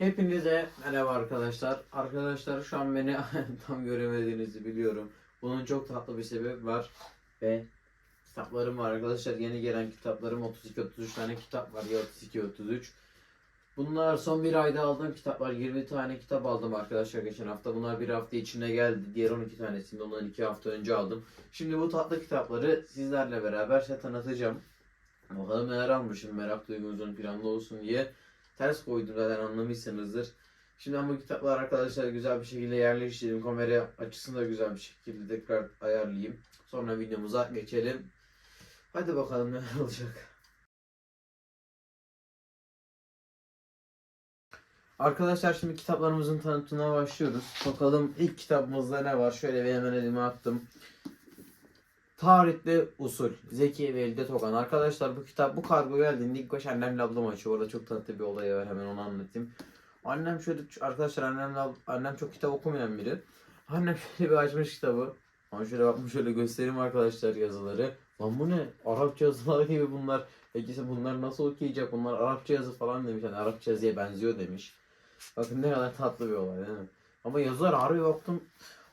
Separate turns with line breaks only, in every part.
Hepinize merhaba arkadaşlar. Arkadaşlar şu an beni tam göremediğinizi biliyorum. Bunun çok tatlı bir sebebi var. Ve kitaplarım var arkadaşlar. Yeni gelen kitaplarım 32-33 tane kitap var. Ya 32-33. Bunlar son bir ayda aldığım kitaplar. 20 tane kitap aldım arkadaşlar geçen hafta. Bunlar bir hafta içinde geldi. Diğer 12 tanesini ondan 2 hafta önce aldım. Şimdi bu tatlı kitapları sizlerle beraber size tanıtacağım. Bakalım neler almışım merak duygunuzun planlı olsun diye ters koydum zaten anlamışsınızdır. Şimdi ben bu kitaplar arkadaşlar güzel bir şekilde yerleştireyim. Kamera açısını da güzel bir şekilde tekrar ayarlayayım. Sonra videomuza geçelim. Hadi bakalım ne olacak. Arkadaşlar şimdi kitaplarımızın tanıtımına başlıyoruz. Bakalım ilk kitabımızda ne var? Şöyle bir hemen elime attım. Tarihli Usul. Zeki ve Elde Tokan. Arkadaşlar bu kitap bu kargo geldiğinde ilk baş annemle ablam açıyor. Orada çok tatlı bir olay var. Hemen onu anlatayım. Annem şöyle arkadaşlar annemle annem çok kitap okumayan biri. Annem şöyle bir açmış kitabı. Ama şöyle bakmış şöyle göstereyim arkadaşlar yazıları. Lan bu ne? Arapça yazılar gibi bunlar. Peki bunlar nasıl okuyacak? Bunlar Arapça yazı falan demiş. Yani Arapça yazıya benziyor demiş. Bakın ne kadar tatlı bir olay değil mi? Ama yazılar harbi baktım.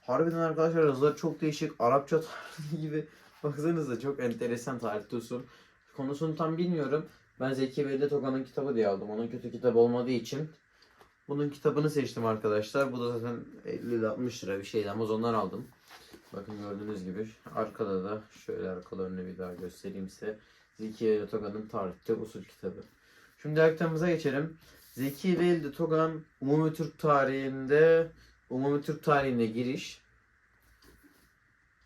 Harbiden arkadaşlar yazıları çok değişik. Arapça tarzı gibi. Baksanıza çok enteresan tarihte usul. Konusunu tam bilmiyorum. Ben Zeki Veli Tokan'ın kitabı diye aldım. Onun kötü kitap olmadığı için. Bunun kitabını seçtim arkadaşlar. Bu da zaten 50-60 lira bir şeydi. Amazon'dan aldım. Bakın gördüğünüz gibi. Arkada da şöyle arkalarını bir daha göstereyim size. Zeki Veli Tokan'ın tarihte usul kitabı. Şimdi aktarımıza geçelim. Zeki Veli Tokan Umumi Türk tarihinde Umumi Türk tarihine giriş.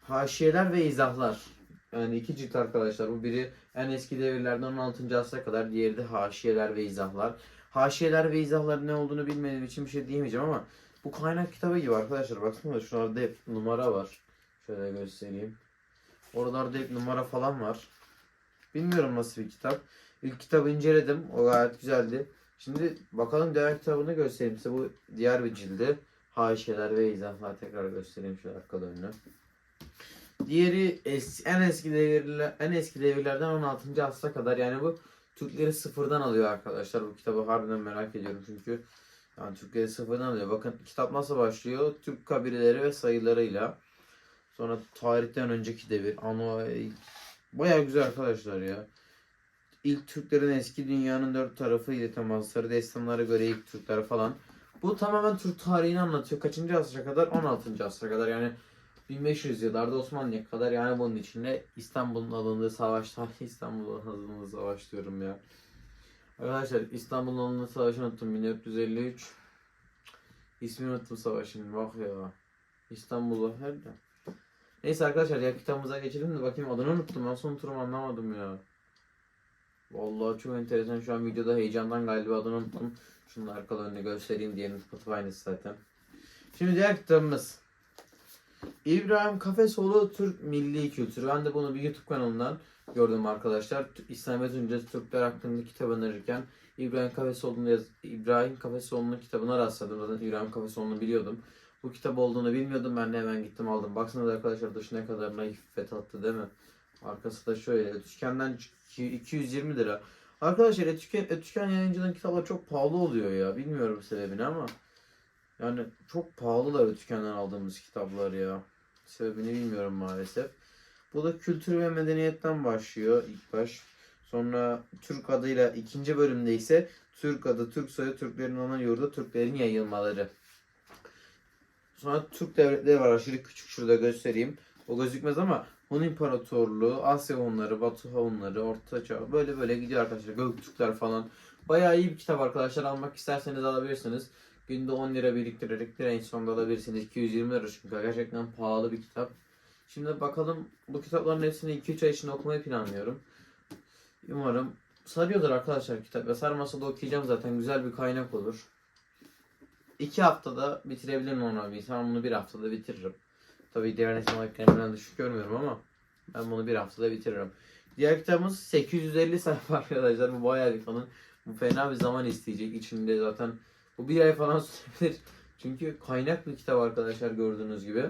Haşiyeler ve izahlar. Yani iki cilt arkadaşlar. Bu biri en eski devirlerden 16. asra kadar. Diğeri de haşiyeler ve izahlar. Haşiyeler ve izahlar ne olduğunu bilmediğim için bir şey diyemeyeceğim ama bu kaynak kitabı gibi arkadaşlar. Baksana şuralarda hep numara var. Şöyle göstereyim. Oralarda hep numara falan var. Bilmiyorum nasıl bir kitap. İlk kitabı inceledim. O gayet güzeldi. Şimdi bakalım diğer kitabını göstereyim size. Bu diğer bir cildi. Haşiyeler ve izahlar tekrar göstereyim şöyle arkalarını. Diğeri es- en eski devirler en eski devirlerden 16. asra kadar yani bu Türkleri sıfırdan alıyor arkadaşlar. Bu kitabı harbiden merak ediyorum çünkü yani Türkleri sıfırdan alıyor. Bakın kitap nasıl başlıyor? Türk kabileleri ve sayılarıyla. Sonra tarihten önceki devir. Ano Baya güzel arkadaşlar ya. İlk Türklerin eski dünyanın dört tarafı ile temasları, destanlara göre ilk Türkler falan. Bu tamamen Türk tarihini anlatıyor. Kaçıncı asra kadar? 16. asra kadar yani 1500 yıllarda Osmanlı'ya kadar yani bunun içinde İstanbul'un alındığı savaşlar, İstanbul'un alındığı savaş diyorum ya. Arkadaşlar İstanbul'un alındığı savaşı unuttum 1453. İsmini unuttum savaşın bak ya. İstanbul'u nerede? Neyse arkadaşlar ya kitabımıza geçelim de bakayım adını unuttum. Nasıl unuturum anlamadım ya. Vallahi çok enteresan şu an videoda heyecandan galiba adını unuttum. Şunun arkalarını göstereyim diyelim. Spotify aynısı zaten. Şimdi diğer kitabımız. İbrahim Kafesoğlu Türk Milli Kültürü. Ben de bunu bir YouTube kanalından gördüm arkadaşlar. İslamiyet öncesi Türkler hakkında kitap önerirken İbrahim Kafesoğlu'nun yaz- İbrahim Kafesoğlu'nun kitabına rastladım. Zaten İbrahim Kafesoğlu'nu biliyordum. Bu kitap olduğunu bilmiyordum. Ben de hemen gittim aldım. Baksanıza arkadaşlar dışı ne kadar naif ve değil mi? Arkası da şöyle. Etüken'den iki- 220 lira. Arkadaşlar Etüken, Etüken yayıncının kitapları çok pahalı oluyor ya. Bilmiyorum sebebini ama. Yani çok pahalılar Etüken'den aldığımız kitaplar ya. Sebebini bilmiyorum maalesef. Bu da kültür ve medeniyetten başlıyor ilk baş. Sonra Türk adıyla ikinci bölümde ise Türk adı, Türk soyu, Türklerin ana yurdu, Türklerin yayılmaları. Sonra Türk devletleri var aşırı küçük şurada göstereyim. O gözükmez ama Hun İmparatorluğu, Asya Hunları, Batı Hunları, Orta Çağ böyle böyle gidiyor arkadaşlar. Göktürkler falan. Bayağı iyi bir kitap arkadaşlar. Almak isterseniz alabilirsiniz. Günde 10 lira biriktirerek de en sonunda alabilirsiniz. 220 lira çünkü gerçekten pahalı bir kitap. Şimdi bakalım bu kitapların hepsini 2-3 ay içinde okumayı planlıyorum. Umarım sarıyordur arkadaşlar kitap. Ya sarmasa da okuyacağım zaten. Güzel bir kaynak olur. 2 haftada bitirebilirim normal bir insan. Bunu bir haftada bitiririm. Tabii diğer insanlardan düşük görmüyorum ama ben bunu bir haftada bitiririm. Diğer kitabımız 850 sayfa arkadaşlar. Bu bayağı bir kalın. Bu fena bir zaman isteyecek. İçinde zaten bu bir ay falan sürebilir. Çünkü kaynak bir kitap arkadaşlar gördüğünüz gibi.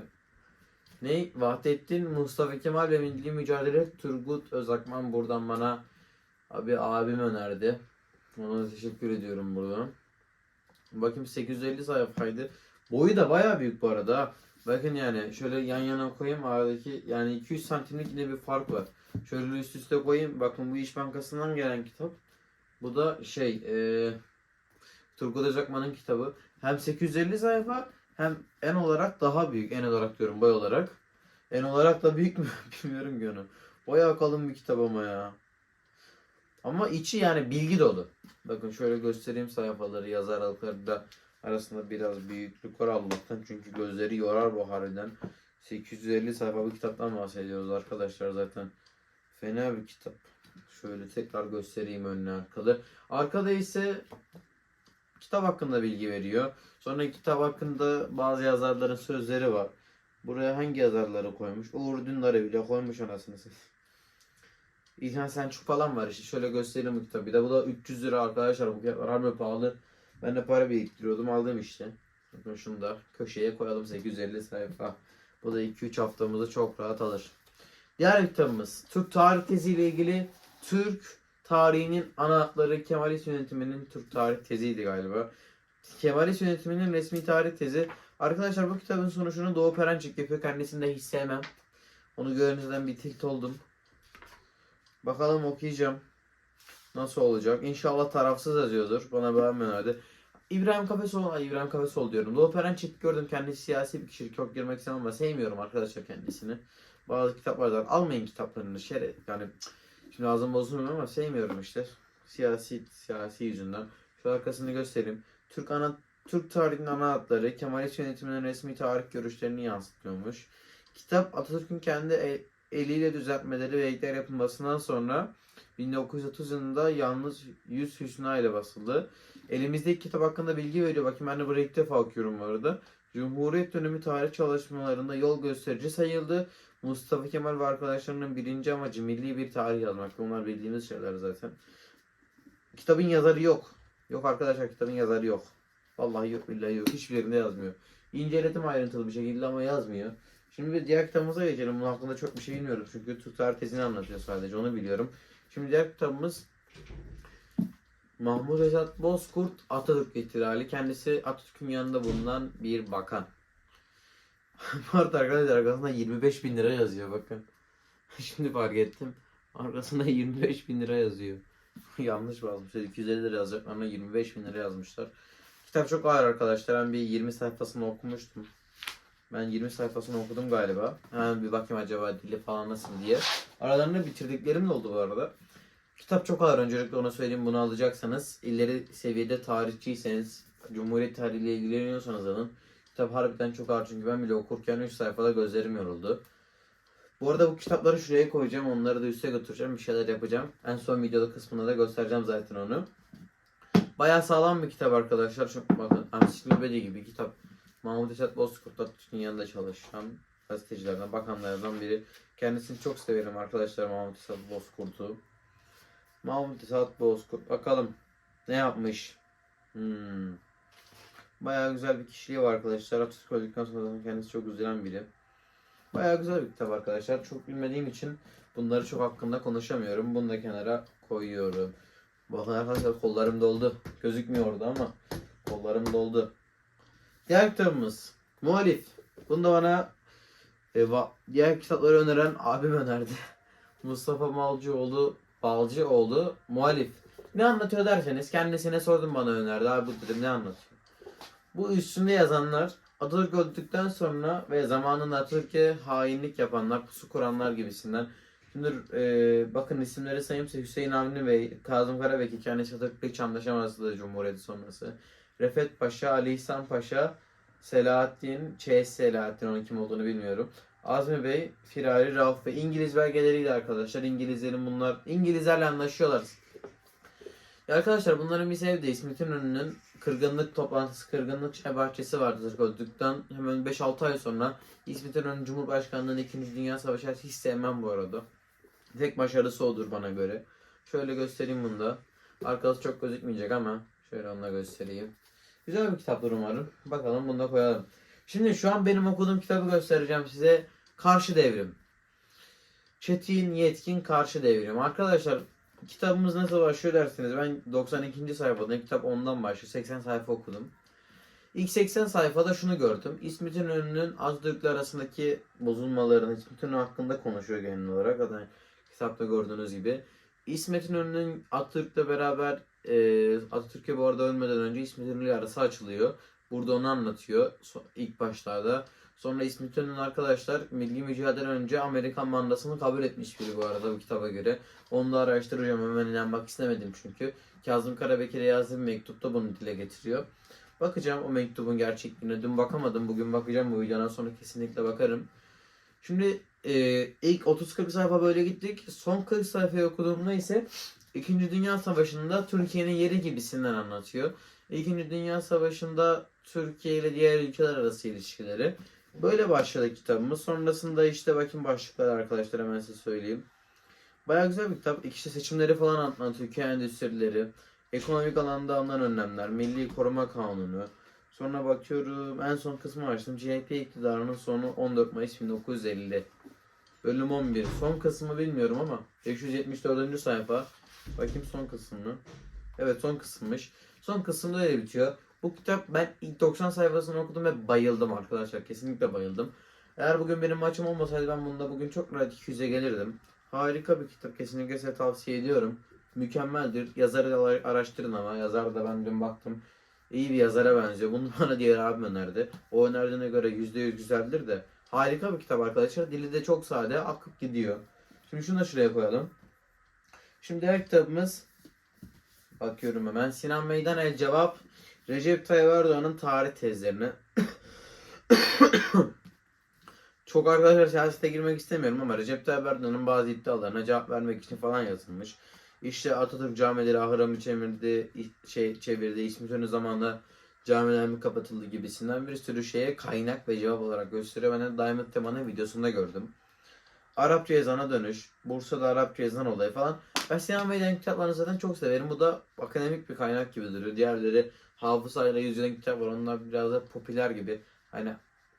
Ne? Vahdettin, Mustafa Kemal ve Milli Mücadele Turgut Özakman buradan bana abi abim önerdi. Ona teşekkür ediyorum buradan. Bakayım 850 sayfaydı. Boyu da bayağı büyük bu arada. Bakın yani şöyle yan yana koyayım aradaki yani 200 santimlik yine bir fark var. Şöyle üst üste koyayım. Bakın bu İş Bankası'ndan gelen kitap. Bu da şey eee Turgut Özakman'ın kitabı. Hem 850 sayfa hem en olarak daha büyük. En olarak diyorum boy olarak. En olarak da büyük mü bilmiyorum ki onu. Bayağı kalın bir kitap ama ya. Ama içi yani bilgi dolu. Bakın şöyle göstereyim sayfaları, yazar da arasında biraz büyüklük var Allah'tan. Çünkü gözleri yorar bu harbiden. 850 sayfa kitaptan bahsediyoruz arkadaşlar zaten. Fena bir kitap. Şöyle tekrar göstereyim önüne arkalı. Arkada ise kitap hakkında bilgi veriyor. Sonra kitap hakkında bazı yazarların sözleri var. Buraya hangi yazarları koymuş? Uğur Dündar'ı bile koymuş anasını. İlhan Selçuk falan var işte. Şöyle göstereyim bu kitabı. Bir de bu da 300 lira arkadaşlar. Bu kitaplar harbi pahalı. Ben de para biriktiriyordum. Aldım işte. Bakın şunu da köşeye koyalım. 850 sayfa. Bu da 2-3 haftamızı çok rahat alır. Diğer kitabımız Türk tarih teziyle ilgili Türk tarihinin ana hatları Kemalist yönetiminin Türk tarih teziydi galiba. Kemalist yönetiminin resmi tarih tezi. Arkadaşlar bu kitabın sonuçunu Doğu Perençik yapıyor. Kendisini de hiç sevmem. Onu görünce bir tilt oldum. Bakalım okuyacağım. Nasıl olacak? İnşallah tarafsız yazıyordur. Bana beğenmiyorlardı. İbrahim Kafesoğlu, ay İbrahim Kafesoğlu diyorum. Doğu Perençik gördüm. Kendisi siyasi bir kişi. Çok girmek istemem ama sevmiyorum arkadaşlar kendisini. Bazı kitaplar var. Almayın kitaplarını. Şeref. Yani şimdi ağzım bozulmuyor ama sevmiyorum işte. Siyasi siyasi yüzünden. Şu arkasını göstereyim. Türk ana Türk tarihinin ana hatları Kemalist yönetiminin resmi tarih görüşlerini yansıtıyormuş. Kitap Atatürk'ün kendi el- eliyle düzeltmeleri ve ekler yapılmasından sonra 1930 yılında yalnız 100 hüsna ile basıldı. Elimizdeki kitap hakkında bilgi veriyor. Bakın ben de burayı ilk defa okuyorum bu arada. Cumhuriyet dönemi tarih çalışmalarında yol gösterici sayıldı. Mustafa Kemal ve arkadaşlarının birinci amacı milli bir tarih yazmak. Bunlar bildiğimiz şeyler zaten. Kitabın yazarı yok. Yok arkadaşlar kitabın yazarı yok. Vallahi yok billahi yok. Hiçbir yerinde yazmıyor. İnceledim ayrıntılı bir şekilde ama yazmıyor. Şimdi bir diğer kitabımıza geçelim. Bunun hakkında çok bir şey bilmiyorum. Çünkü Türk tarih tezini anlatıyor sadece. Onu biliyorum. Şimdi diğer kitabımız Mahmut Esat Bozkurt Atatürk İhtilali. Kendisi Atatürk'ün yanında bulunan bir bakan. Bu arkadaşlar arkasında 25 bin lira yazıyor bakın. Şimdi fark ettim. Arkasında 25 bin lira yazıyor. Yanlış yazmışlar. 250 lira yazacaklarına 25 bin lira yazmışlar. Kitap çok ağır arkadaşlar. Ben bir 20 sayfasını okumuştum. Ben 20 sayfasını okudum galiba. Hemen bir bakayım acaba dili falan nasıl diye. Aralarında bitirdiklerim de oldu bu arada. Kitap çok ağır. Öncelikle ona söyleyeyim bunu alacaksanız. ileri seviyede tarihçiyseniz, Cumhuriyet tarihiyle ilgileniyorsanız alın. Kitap harbiden çok ağır çünkü ben bile okurken 3 sayfada gözlerim yoruldu. Bu arada bu kitapları şuraya koyacağım. Onları da üste götüreceğim. Bir şeyler yapacağım. En son videoda kısmında da göstereceğim zaten onu. Bayağı sağlam bir kitap arkadaşlar. Çok bakın ansiklopedi gibi kitap. Mahmut Esat Bozkurt Atatürk'ün yanında çalışan gazetecilerden, bakanlardan biri. Kendisini çok severim arkadaşlar Mahmut Esat Bozkurt'u. Mahmut Esat Bozkurt. Bakalım ne yapmış. Hmm. Bayağı güzel bir kişiliği var arkadaşlar. Atatürk öldükten sonra kendisi çok üzülen biri. Bayağı güzel bir kitap arkadaşlar. Çok bilmediğim için bunları çok hakkında konuşamıyorum. Bunu da kenara koyuyorum. Bakın arkadaşlar kollarım doldu. Gözükmüyor orada ama kollarım doldu. Diğer kitabımız Muhalif. Bunu da bana e, diğer kitapları öneren abim önerdi. Mustafa Malcıoğlu Balcıoğlu Muhalif. Ne anlatıyor derseniz kendisine sordum bana önerdi. Abi bu dedim ne anlatıyor? Bu üstünde yazanlar Atatürk öldükten sonra ve zamanında Atatürk'e hainlik yapanlar, pusu kuranlar gibisinden. Şimdi e, bakın isimleri sayayım size. Hüseyin Avni Bey, Kazım Karabekir, kendisi Atatürk'le hiç anlaşamazdı Cumhuriyet sonrası. Refet Paşa, Ali İhsan Paşa, Selahattin, Ç. Selahattin onun kim olduğunu bilmiyorum. Azmi Bey, Firari, Rauf ve İngiliz belgeleriyle arkadaşlar. İngilizlerin bunlar, İngilizlerle anlaşıyorlar. Ya arkadaşlar bunların bir sebebi İsmet İnönü'nün kırgınlık toplantısı, kırgınlık şey bahçesi vardı Atatürk öldükten hemen 5-6 ay sonra İsmet İnönü Cumhurbaşkanlığı'nın 2. Dünya Savaşı hiç sevmem bu arada. Tek başarısı odur bana göre. Şöyle göstereyim bunu da. Arkası çok gözükmeyecek ama şöyle onunla göstereyim. Güzel bir kitaptır umarım. Bakalım bunu da koyalım. Şimdi şu an benim okuduğum kitabı göstereceğim size. Karşı Devrim. Çetin Yetkin Karşı Devrim. Arkadaşlar kitabımız nasıl başlıyor derseniz ben 92. sayfadayım. Kitap ondan başlıyor. 80 sayfa okudum. İlk 80 sayfada şunu gördüm. İsmet İnönü'nün Atatürk'le arasındaki bozulmalarını İsmet İnönü hakkında konuşuyor genel olarak. Zaten kitapta gördüğünüz gibi. İsmet İnönü'nün Atatürk'le beraber e, Atatürk'e bu arada ölmeden önce İsmet İnönü ile arası açılıyor. Burada onu anlatıyor ilk başlarda. Sonra İsmet İnönü arkadaşlar milli mücadele önce Amerikan mandasını kabul etmiş biri bu arada bu kitaba göre. Onu da araştıracağım hemen inanmak istemedim çünkü. Kazım Karabekir'e yazdığı bir mektupta bunu dile getiriyor. Bakacağım o mektubun gerçekliğine. Dün bakamadım. Bugün bakacağım bu videodan sonra kesinlikle bakarım. Şimdi e, ilk 30-40 sayfa böyle gittik. Son 40 sayfayı okuduğumda ise İkinci Dünya Savaşı'nda Türkiye'nin yeri gibisinden anlatıyor. İkinci Dünya Savaşı'nda Türkiye ile diğer ülkeler arası ilişkileri. Böyle başladı kitabımız. Sonrasında işte bakın başlıklar arkadaşlar hemen size söyleyeyim. Baya güzel bir kitap. İşte seçimleri falan anlatıyor. Ülke endüstrileri. Ekonomik alanda alınan önlemler. Milli Koruma Kanunu. Sonra bakıyorum en son kısmı açtım. CHP iktidarının sonu 14 Mayıs 1950. Bölüm 11. Son kısmı bilmiyorum ama 574. sayfa. Bakayım son kısmını. Evet son kısımmış. Son kısımda öyle bitiyor. Bu kitap ben ilk 90 sayfasını okudum ve bayıldım arkadaşlar. Kesinlikle bayıldım. Eğer bugün benim maçım olmasaydı ben bunda bugün çok rahat 200'e gelirdim. Harika bir kitap. Kesinlikle size tavsiye ediyorum. Mükemmeldir. Yazarı da araştırın ama. Yazar da ben dün baktım. İyi bir yazara benziyor. Bunu bana diğer abim önerdi. O önerdiğine göre %100 güzeldir de. Harika bir kitap arkadaşlar. Dili de çok sade. Akıp gidiyor. Şimdi şunu da şuraya koyalım. Şimdi diğer kitabımız bakıyorum hemen. Sinan Meydan El Cevap Recep Tayyip Erdoğan'ın tarih tezlerini. Çok arkadaşlar siyasete girmek istemiyorum ama Recep Tayyip Erdoğan'ın bazı iddialarına cevap vermek için falan yazılmış. İşte Atatürk camileri ahıra çevirdi, şey çevirdi, İsmet İnönü zamanında camiler mi kapatıldı gibisinden bir sürü şeye kaynak ve cevap olarak gösteriyor. Ben de Diamond Tema'nın videosunda gördüm. Arapça yazana dönüş, Bursa'da Arapça yazan olayı falan. Ben Sinan Bey'den kitaplarını zaten çok severim. Bu da akademik bir kaynak gibi duruyor. Diğerleri hafızayla yüzülen kitap var. Onlar biraz da popüler gibi. Hani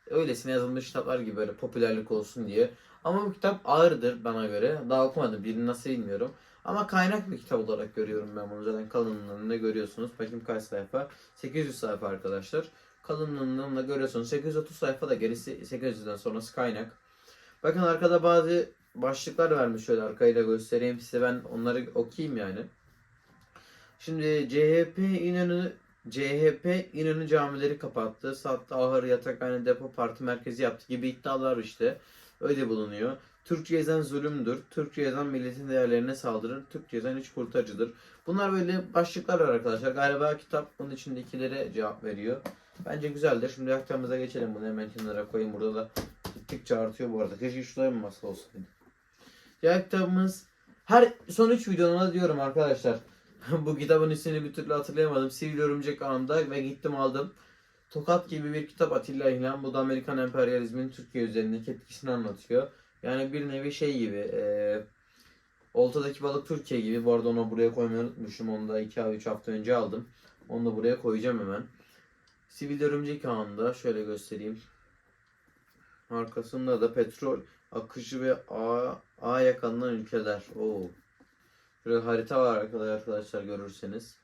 öylesine yazılmış kitaplar gibi böyle popülerlik olsun diye. Ama bu kitap ağırdır bana göre. Daha okumadım. Birini nasıl bilmiyorum. Ama kaynak bir kitap olarak görüyorum ben bunu. Zaten kalınlığında görüyorsunuz. Bakayım kaç sayfa? 800 sayfa arkadaşlar. Kalınlığında görüyorsunuz. 830 sayfa da gerisi 800'den sonrası kaynak. Bakın arkada bazı başlıklar vermiş şöyle arkayla göstereyim size ben onları okuyayım yani. Şimdi CHP İnönü CHP İnönü camileri kapattı, sattı, ahır, yatakhane, depo, parti merkezi yaptı gibi iddialar işte. Öyle bulunuyor. Türkçe yazan zulümdür. Türkçe yazan milletin değerlerine saldırır. Türkçe yazan hiç kurtarıcıdır. Bunlar böyle başlıklar var arkadaşlar. Galiba kitap bunun içindekilere cevap veriyor. Bence güzeldir. Şimdi aktarımıza geçelim. Bunu hemen kenara koyayım. Burada da gittikçe artıyor bu arada. Keşke şuraya mı masa olsaydı. Diğer kitabımız her son 3 videomda diyorum arkadaşlar. bu kitabın ismini bir türlü hatırlayamadım. Sivil Örümcek Ağı'nda ve gittim aldım. Tokat gibi bir kitap Atilla İlhan. Bu da Amerikan emperyalizminin Türkiye üzerindeki etkisini anlatıyor. Yani bir nevi şey gibi. E, Oltadaki balık Türkiye gibi. Bu arada onu buraya koymayı unutmuşum. Onu da 2-3 hafta önce aldım. Onu da buraya koyacağım hemen. Sivil Örümcek Ağı'nda şöyle göstereyim. Arkasında da petrol akışı ve ağ, ağ yakalanan ülkeler. Oo. Şurada harita var arkadaşlar görürseniz.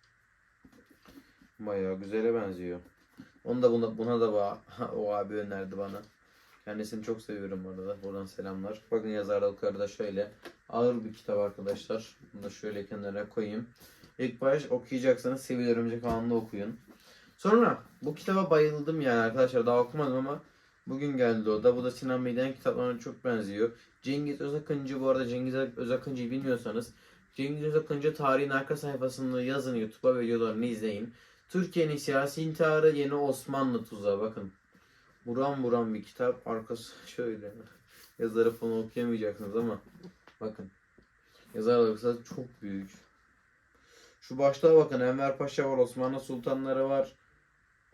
Bayağı güzele benziyor. Onu da buna, buna da ba- o abi önerdi bana. Kendisini çok seviyorum arada. Buradan selamlar. Bakın yazarlıkları da şöyle. Ağır bir kitap arkadaşlar. Bunu da şöyle kenara koyayım. İlk baş okuyacaksanız Sivil Örümcek Ağı'nda okuyun. Sonra bu kitaba bayıldım yani arkadaşlar. Daha okumadım ama bugün geldi o da. Bu da Sinan Bey'den kitaplarına çok benziyor. Cengiz Özakıncı bu arada Cengiz Özakıncı'yı bilmiyorsanız Cengiz Özakıncı tarihin arka sayfasında yazın YouTube'a videolarını izleyin. Türkiye'nin siyasi intiharı yeni Osmanlı tuzağı bakın. Buram buram bir kitap. Arkası şöyle. Yazarı falan okuyamayacaksınız ama bakın. Yazar baksa çok büyük. Şu başlığa bakın. Enver Paşa var. Osmanlı sultanları var.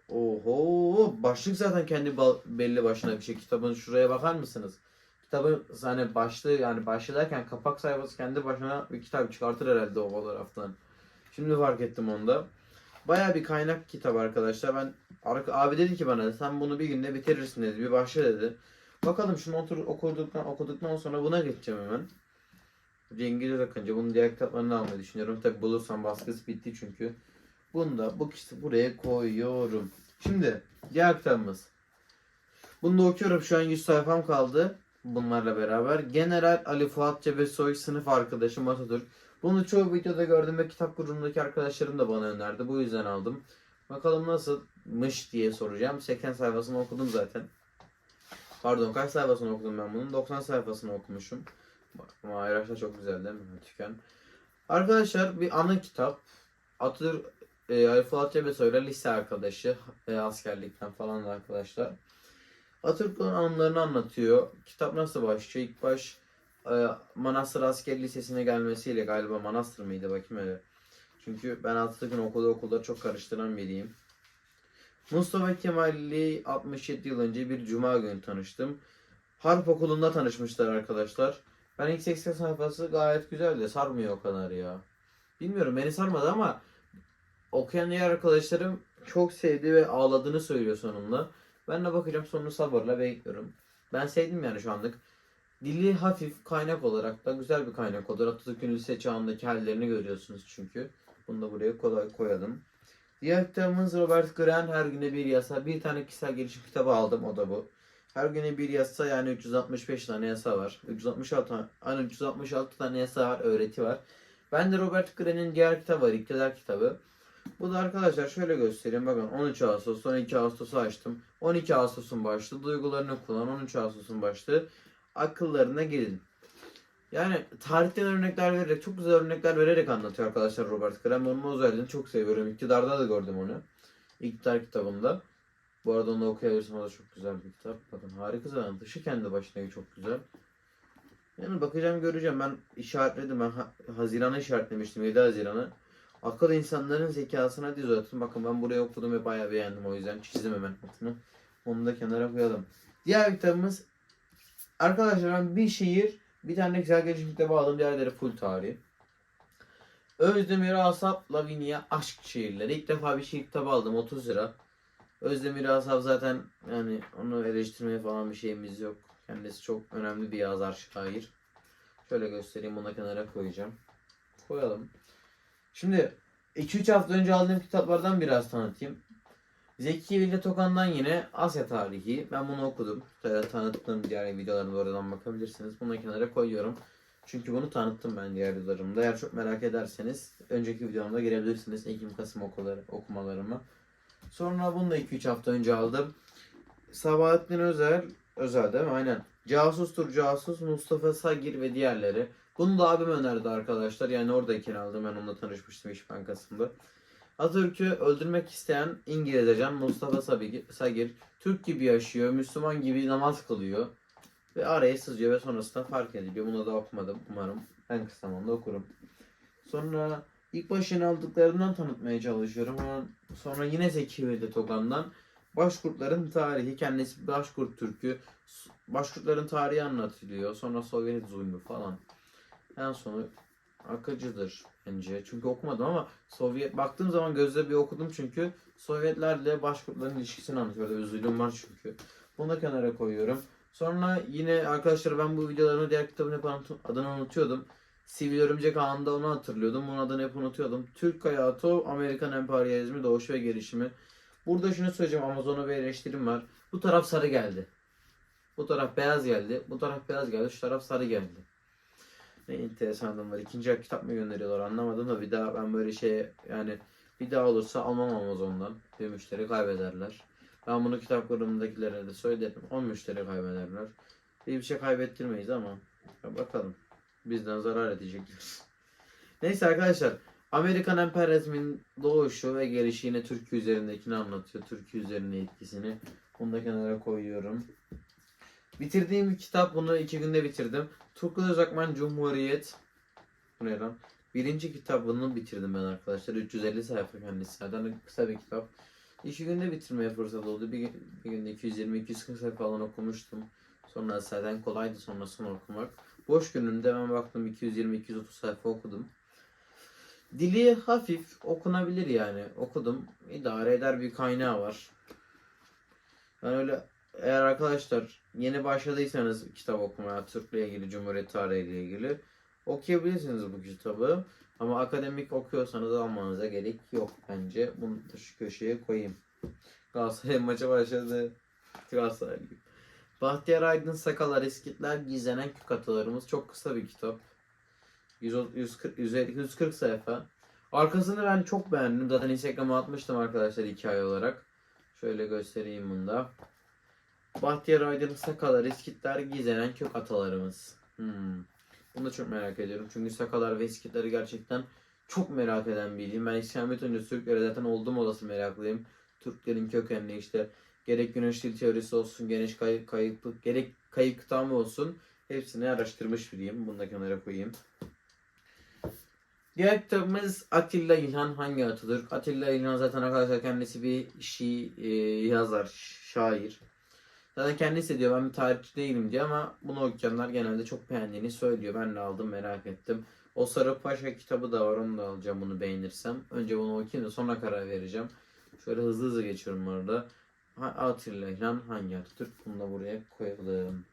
Oho. Başlık zaten kendi belli başına bir şey. Kitabın şuraya bakar mısınız? Kitabın hani başlığı yani başlığı kapak sayfası kendi başına bir kitap çıkartır herhalde o fotoğraftan. Şimdi fark ettim onda. Baya bir kaynak kitap arkadaşlar. Ben abi dedi ki bana sen bunu bir günde bitirirsin dedi. Bir başla dedi. Bakalım şunu otur okuduktan okuduktan sonra buna geçeceğim hemen. Cengiz Akıncı bunun diğer kitaplarını almayı düşünüyorum. Tabi bulursam baskısı bitti çünkü. Bunu da bu kişi buraya koyuyorum. Şimdi diğer kitabımız. Bunu da okuyorum. Şu an 100 sayfam kaldı. Bunlarla beraber. General Ali Fuat Cebesoy sınıf arkadaşım Atatürk. Bunu çoğu videoda gördüm ve kitap grubundaki arkadaşlarım da bana önerdi. Bu yüzden aldım. Bakalım nasılmış diye soracağım. 80 sayfasını okudum zaten. Pardon kaç sayfasını okudum ben bunun? 90 sayfasını okumuşum. Ama arkadaşlar çok güzel değil mi? Tüken. Arkadaşlar bir ana kitap. Atatürk e, Ali Fuat Cebesoy'la lise arkadaşı. E, askerlikten falan da arkadaşlar. Atatürk'ün anılarını anlatıyor. Kitap nasıl başlıyor? İlk baş e, Manastır Asker Lisesi'ne gelmesiyle galiba Manastır mıydı bakayım öyle. Çünkü ben Atatürk'ün okuduğu okulları çok karıştıran biriyim. Mustafa Kemal'li 67 yıl önce bir cuma günü tanıştım. Harp okulunda tanışmışlar arkadaşlar. Ben ilk 80 sayfası gayet güzel de sarmıyor o kadar ya. Bilmiyorum beni sarmadı ama okuyan diğer arkadaşlarım çok sevdi ve ağladığını söylüyor sonunda. Ben de bakacağım sonunu sabırla bekliyorum. Ben sevdim yani şu anlık. Dili hafif kaynak olarak da güzel bir kaynak olur. Atatürk'ün lise çağındaki hallerini görüyorsunuz çünkü. Bunu da buraya kolay koyalım. Diğer kitabımız Robert Greene Her Güne Bir Yasa. Bir tane kişisel gelişim kitabı aldım o da bu. Her güne bir yasa yani 365 tane yasa var. 366 tane, hani 366 tane yasa var, öğreti var. Ben de Robert Greene'in diğer kitabı var, İktidar kitabı. Bu da arkadaşlar şöyle göstereyim. Bakın 13 Ağustos, 12 Ağustos'u açtım. 12 Ağustos'un başlığı duygularını kullan. 13 Ağustos'un başlığı akıllarına gelin. Yani tarihten örnekler vererek, çok güzel örnekler vererek anlatıyor arkadaşlar Robert. Ben onun özelliğini çok seviyorum. İktidarda da gördüm onu. İktidar kitabında. Bu arada onu da okuyabilirsin. O da çok güzel bir kitap. Bakın harika zaten. Dışı kendi başına çok güzel. Yani bakacağım göreceğim. Ben işaretledim. Ben ha- Haziran'a işaretlemiştim. 7 Haziran'ı. Akıl insanların zekasına diz atın. Bakın ben buraya okudum ve bayağı beğendim. O yüzden çizdim hemen altını. Onu da kenara koyalım. Diğer kitabımız Arkadaşlar ben bir şiir, bir tane güzel gelişim kitabı aldım. Diğerleri full tarih. Özdemir Asap Lavinia Aşk Şiirleri. İlk defa bir şiir kitabı aldım 30 lira. Özdemir Asap zaten yani onu eleştirmeye falan bir şeyimiz yok. Kendisi çok önemli bir yazar şair. Şöyle göstereyim da kenara koyacağım. Koyalım. Şimdi 2-3 hafta önce aldığım kitaplardan biraz tanıtayım. Zeki Vilde Tokan'dan yine Asya Tarihi. Ben bunu okudum. Ee, Tanıttığım diğer videolarına oradan bakabilirsiniz. Bunu kenara koyuyorum. Çünkü bunu tanıttım ben diğer videolarımda. Eğer çok merak ederseniz önceki videomda girebilirsiniz. Ekim Kasım okuları, okumalarıma. Sonra bunu da 2-3 hafta önce aldım. Sabahattin Özel, Özel değil mi? Aynen. Casustur Casus, Mustafa Sagir ve diğerleri. Bunu da abim önerdi arkadaşlar. Yani oradayken aldım. Ben onunla tanışmıştım İş Bankası'nda. Atatürk'ü öldürmek isteyen İngiliz ajan Mustafa Sagir Türk gibi yaşıyor, Müslüman gibi namaz kılıyor ve araya sızıyor ve sonrasında fark ediliyor. Bunu da okumadım umarım. En kısa zamanda okurum. Sonra ilk başını aldıklarından tanıtmaya çalışıyorum. Sonra yine Zeki Veli Tokan'dan Başkurtların tarihi, kendisi Başkurt Türk'ü, Başkurtların tarihi anlatılıyor. Sonra Sovyet zulmü falan. En sonu akıcıdır bence. Çünkü okumadım ama Sovyet baktığım zaman gözle bir okudum çünkü Sovyetlerle Başkurtların ilişkisini anlatıyor. Zulüm var çünkü. Bunu da kenara koyuyorum. Sonra yine arkadaşlar ben bu videolarını diğer kitabın hep adını unutuyordum. Sivil Örümcek Ağı'nda onu hatırlıyordum. Bunun adını hep unutuyordum. Türk Hayatı, Amerikan Emperyalizmi, Doğuşu ve Gelişimi. Burada şunu söyleyeceğim. Amazon'a bir eleştirim var. Bu taraf sarı geldi. Bu taraf beyaz geldi. Bu taraf beyaz geldi. Şu taraf sarı geldi. Ne enteresan adamlar. İkinci el kitap mı gönderiyorlar anlamadım da bir daha ben böyle şey yani bir daha olursa almam Amazon'dan. Bir müşteri kaybederler. Ben bunu kitap grubundakilere de söyledim. 10 müşteri kaybederler. Bir, şey kaybettirmeyiz ama ya bakalım. Bizden zarar edecekler. Neyse arkadaşlar. Amerikan emperyalizmin doğuşu ve gelişi yine Türkiye üzerindekini anlatıyor. Türkiye üzerinde etkisini. Bunu da kenara koyuyorum. Bitirdiğim bir kitap bunu iki günde bitirdim. Turgut Özakman Cumhuriyet. Bu ne lan? Birinci kitabını bitirdim ben arkadaşlar. 350 sayfa kendisi. Zaten kısa bir kitap. İki günde bitirmeye fırsat oldu. Bir, bir günde 220-240 sayfa falan okumuştum. Sonra zaten kolaydı sonrasını okumak. Boş günümde ben baktım 220-230 sayfa okudum. Dili hafif okunabilir yani. Okudum. İdare eder bir kaynağı var. Yani öyle eğer arkadaşlar yeni başladıysanız kitap okumaya Türk'le ilgili, Cumhuriyet tarihiyle ilgili okuyabilirsiniz bu kitabı. Ama akademik okuyorsanız almanıza gerek yok bence. Bunu da şu köşeye koyayım. Galatasaray maça başladı. Galatasaraylıyım. Bahtiyar Aydın Sakalar Eskitler Gizlenen Kök Atalarımız. Çok kısa bir kitap. 100, 140, 150, 140 sayfa. Arkasını ben çok beğendim. Zaten Instagram'a atmıştım arkadaşlar hikaye olarak. Şöyle göstereyim bunu da. Bahtiyar Aydın Sakalar Eskitler Gizlenen Kök Atalarımız. Hmm. Bunu da çok merak ediyorum. Çünkü Sakalar ve Eskitleri gerçekten çok merak eden biriyim. Ben İslamiyet öncesi Türklere zaten oldum olası meraklıyım. Türklerin kökenli işte gerek güneş dil teorisi olsun, gerek kayıp, kayıp, gerek kayıp kıtamı olsun hepsini araştırmış biriyim. Bunu da kenara koyayım. Diğer kitabımız Atilla İlhan Hangi Atatürk? Atilla İlhan zaten arkadaşlar kendisi bir şi e, yazar, şair. Zaten kendisi diyor ben bir tarihçi değilim diyor ama bunu okuyanlar genelde çok beğendiğini söylüyor. Ben de aldım merak ettim. O Sarı Paşa kitabı da var onu da alacağım bunu beğenirsem. Önce bunu okuyayım da sonra karar vereceğim. Şöyle hızlı hızlı geçiyorum orada. Ha, Atilla İlhan hangi Atatürk? Bunu da buraya koyalım.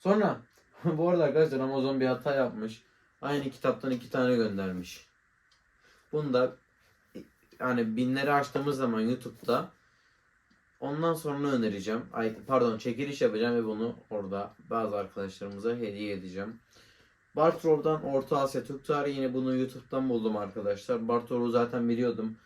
Sonra bu arada arkadaşlar Amazon bir hata yapmış. Aynı kitaptan iki tane göndermiş. Bunu da yani binleri açtığımız zaman YouTube'da ondan sonra önereceğim. Ay, pardon çekiliş yapacağım ve bunu orada bazı arkadaşlarımıza hediye edeceğim. Bartrov'dan Orta Asya Türk Tarihi yine bunu YouTube'dan buldum arkadaşlar. Bartrov'u zaten biliyordum.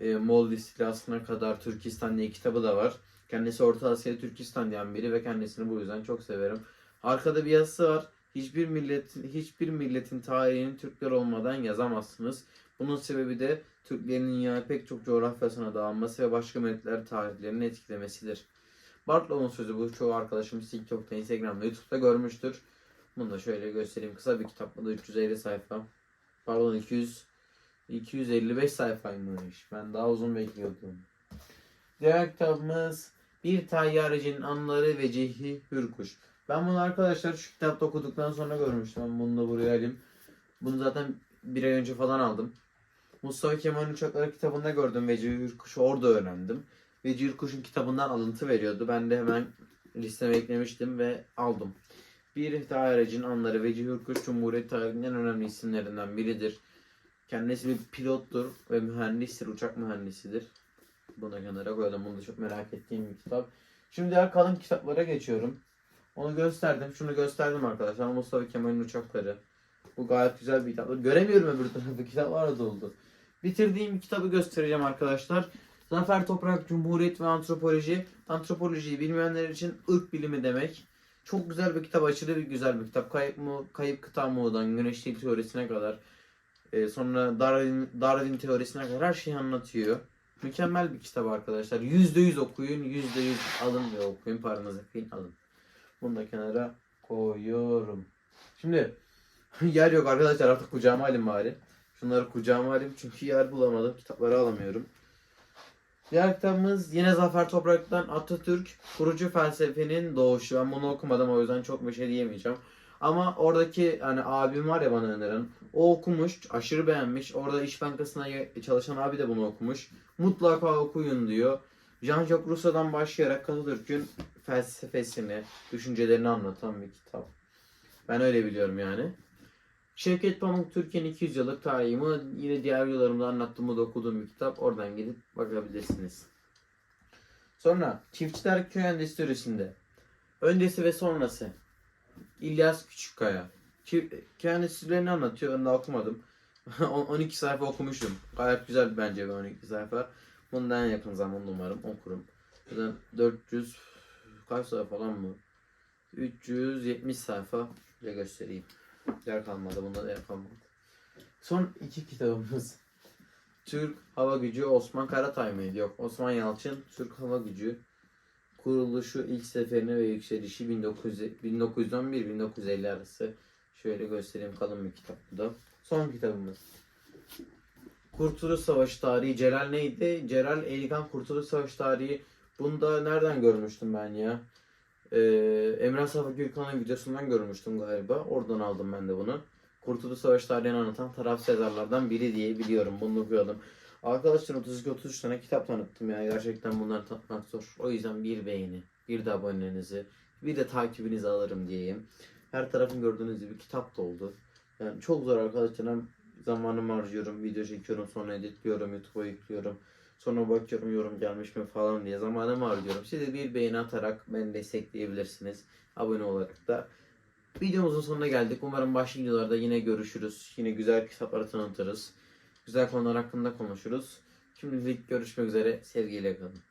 E, Moğol istilasına kadar Türkistan diye kitabı da var. Kendisi Orta Asya Türkistan diyen biri ve kendisini bu yüzden çok severim. Arkada bir yazısı var. Hiçbir milletin hiçbir milletin tarihini Türkler olmadan yazamazsınız. Bunun sebebi de Türklerin dünyaya pek çok coğrafyasına dağılması ve başka milletler tarihlerini etkilemesidir. Bartlov'un sözü bu çoğu arkadaşımız TikTok'ta, Instagram'da, YouTube'da görmüştür. Bunu da şöyle göstereyim. Kısa bir kitap. Bu da 350 sayfa. Pardon 200 255 sayfaymış. Ben daha uzun bekliyordum. Diğer kitabımız Bir Tayyareci'nin Anıları ve Cehi Hürkuş. Ben bunu arkadaşlar şu kitapta okuduktan sonra görmüştüm. Ben bunu da buraya alayım. Bunu zaten bir ay önce falan aldım. Mustafa Kemal'in Uçakları kitabında gördüm Veci Hürkuş'u orada öğrendim. Veci Hürkuş'un kitabından alıntı veriyordu. Ben de hemen listeme eklemiştim ve aldım. Bir Tayyareci'nin Anıları Veci Hürkuş Cumhuriyet tarihinin en önemli isimlerinden biridir. Kendisi bir pilottur ve mühendistir, uçak mühendisidir. Buna kenara koyalım. Bunu da çok merak ettiğim bir kitap. Şimdi diğer kalın kitaplara geçiyorum. Onu gösterdim. Şunu gösterdim arkadaşlar. Mustafa Kemal'in uçakları. Bu gayet güzel bir kitap. Göremiyorum öbür tarafı. Kitaplar da doldu. Bitirdiğim kitabı göstereceğim arkadaşlar. Zafer Toprak Cumhuriyet ve Antropoloji. Antropolojiyi bilmeyenler için ırk bilimi demek. Çok güzel bir kitap. Aşırı bir güzel bir kitap. Kayıp, mu, kayıp kıta Muğ'dan güneş dil teorisine kadar. e, sonra Darwin, Darwin teorisine kadar her şeyi anlatıyor. Mükemmel bir kitap arkadaşlar. %100 okuyun. %100 alın ve okuyun. Paranızı kıyın alın. Bunu da kenara koyuyorum. Şimdi yer yok arkadaşlar artık kucağıma alayım bari. Şunları kucağıma alayım çünkü yer bulamadım. Kitapları alamıyorum. Diğer kitabımız yine Zafer Toprak'tan Atatürk kurucu felsefenin doğuşu. Ben bunu okumadım o yüzden çok bir şey diyemeyeceğim. Ama oradaki hani abim var ya bana öneren. O okumuş, aşırı beğenmiş. Orada İş Bankası'na çalışan abi de bunu okumuş. Mutlaka okuyun diyor. Jean-Jacques Rousseau'dan başlayarak Atatürk'ün felsefesini, düşüncelerini anlatan bir kitap. Ben öyle biliyorum yani. Şevket Pamuk Türkiye'nin 200 yıllık tarihimi yine diğer yıllarımda anlattığımı da okuduğum bir kitap. Oradan gidip bakabilirsiniz. Sonra Çiftçiler Köy Endüstrisi'nde öncesi ve sonrası İlyas Küçükkaya. Çift, köy endüstrilerini anlatıyor. Daha okumadım. 12 sayfa okumuşum. Gayet güzel bence bir 12 sayfa. Bundan yakın zamanda umarım okurum. Zaten 400 kaç sayfa falan mı? 370 sayfa bile göstereyim. Yer kalmadı. Bunda da yer kalmadı. Son iki kitabımız. Türk Hava Gücü Osman Karatay mıydı? Yok. Osman Yalçın Türk Hava Gücü kuruluşu ilk seferine ve yükselişi 1900 1911-1950 arası. Şöyle göstereyim kalın bir kitap bu da. Son kitabımız. Kurtuluş Savaşı tarihi Celal neydi? Celal Elikan Kurtuluş Savaşı tarihi. Bunu da nereden görmüştüm ben ya? Ee, Emrah Safa Gürkan'ın videosundan görmüştüm galiba. Oradan aldım ben de bunu. Kurtuluş Savaşı tarihini anlatan taraf yazarlardan biri diye biliyorum. Bunu okuyordum. Arkadaşlar 32-33 tane kitap tanıttım ya. Gerçekten bunları tanıtmak zor. O yüzden bir beğeni, bir de abonenizi, bir de takibinizi alırım diyeyim. Her tarafın gördüğünüz gibi kitap doldu. Yani çok zor arkadaşlar. Hem zamanımı harcıyorum, video çekiyorum, sonra editliyorum, YouTube'a yüklüyorum. Sonra bakıyorum yorum gelmiş mi falan diye zamanım var diyorum. Siz de bir beğeni atarak beni destekleyebilirsiniz. Abone olarak da. Videomuzun sonuna geldik. Umarım başka videolarda yine görüşürüz. Yine güzel kitapları tanıtırız. Güzel konular hakkında konuşuruz. Şimdilik görüşmek üzere. Sevgiyle kalın.